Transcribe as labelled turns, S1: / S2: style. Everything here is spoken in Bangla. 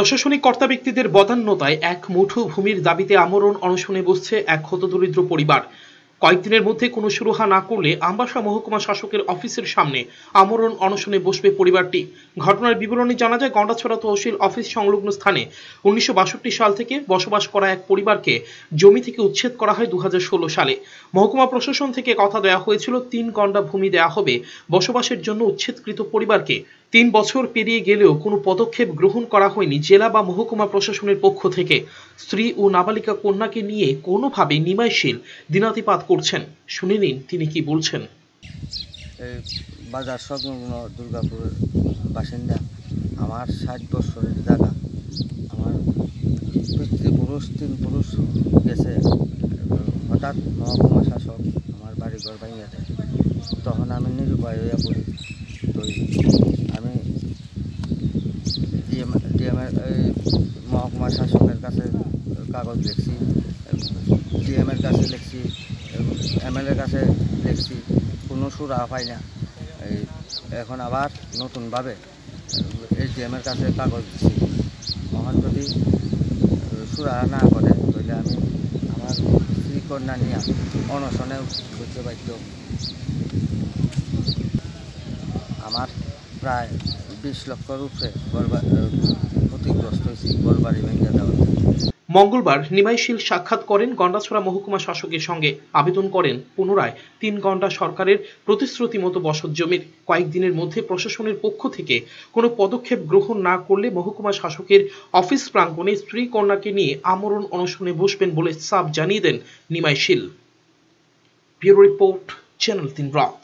S1: প্রশাসনিক কর্তা ব্যক্তিদের বদান্যতায় এক মুঠো ভূমির দাবিতে আমরণ অনশনে বসছে এক হতদরিদ্র পরিবার। কয়েকদিনের মধ্যে কোনো সুরাহা না করলে আমবাসা মহকুমা শাসকের অফিসের সামনে আমরণ অনশনে বসবে পরিবারটি। ঘটনার বিবরণী জানা যায়, গন্ডাছড়া তহসিল অফিস সংলগ্ন স্থানে উনিশশো বাষট্টি সাল থেকে বসবাস করা এক পরিবারকে জমি থেকে উচ্ছেদ করা হয় দু হাজার ষোলো সালে। মহকুমা প্রশাসন থেকে কথা দেওয়া হয়েছিল, তিন গন্ডা ভূমি দেওয়া হবে। বসবাসের জন্য উচ্ছেদকৃত পরিবারকে তিন বছর পেরিয়ে গেলেও কোনো পদক্ষেপ গ্রহণ করা হয়নি জেলা বা মহকুমা প্রশাসনের পক্ষ থেকে। স্ত্রী ও নাবালিকা কন্যাকে নিয়ে কোনোভাবে নিমাইশীল, দিনাতিপাত করছেন? শুনে নিন তিনি কি বলছেন।
S2: বাজার সংলগ্ন দুর্গাপুরের বাসিন্দা, আমার ষাট বছরের জায়গা আমার পিতৃপুরুষ তিন পুরুষ গেছে, হঠাৎ মহকুমা শাসক আমার বাড়ি ঘর ভাঙিয়ে দেয়। তখন আমি নিরুপায় হইয়া পড়ি। তো আমি ডিএম ডিএমের মহকুমা শাসকের কাছে কাগজ লিখছি ডিএমের কাছে লিখছি এমএলএর কাছে দেখছি, কোনো সুরা পাই না। এই এখন আবার নতুনভাবে এই ডিএমের কাছে কাগজ দিচ্ছি তখন যদি সুরা না করে তাহলে আমি আমার স্ত্রী কন্যা নিয়ে অনশনে বুঝতে বাধ্য। আমার প্রায় বিশ লক্ষর উপরে
S1: মঙ্গলবার নিমাইশীল সাক্ষাৎ করেন গন্ডাছড়া মহকুমা শাসকের সঙ্গে আবেদন করেন পুনরায় তিন ঘণ্টা সরকারের প্রতিশ্রুতি মতো বসত জমির। কয়েকদিনের মধ্যে প্রশাসনের পক্ষ থেকে কোনো পদক্ষেপ গ্রহণ না করলে মহকুমা শাসকের অফিস প্রাঙ্গণে স্ত্রী কন্যাকে নিয়ে আমরণ অনশনে বসবেন বলে সাফ জানিয়ে দেন নিমাইশীল। ব্যুরো রিপোর্ট, চ্যানেল তিন রাত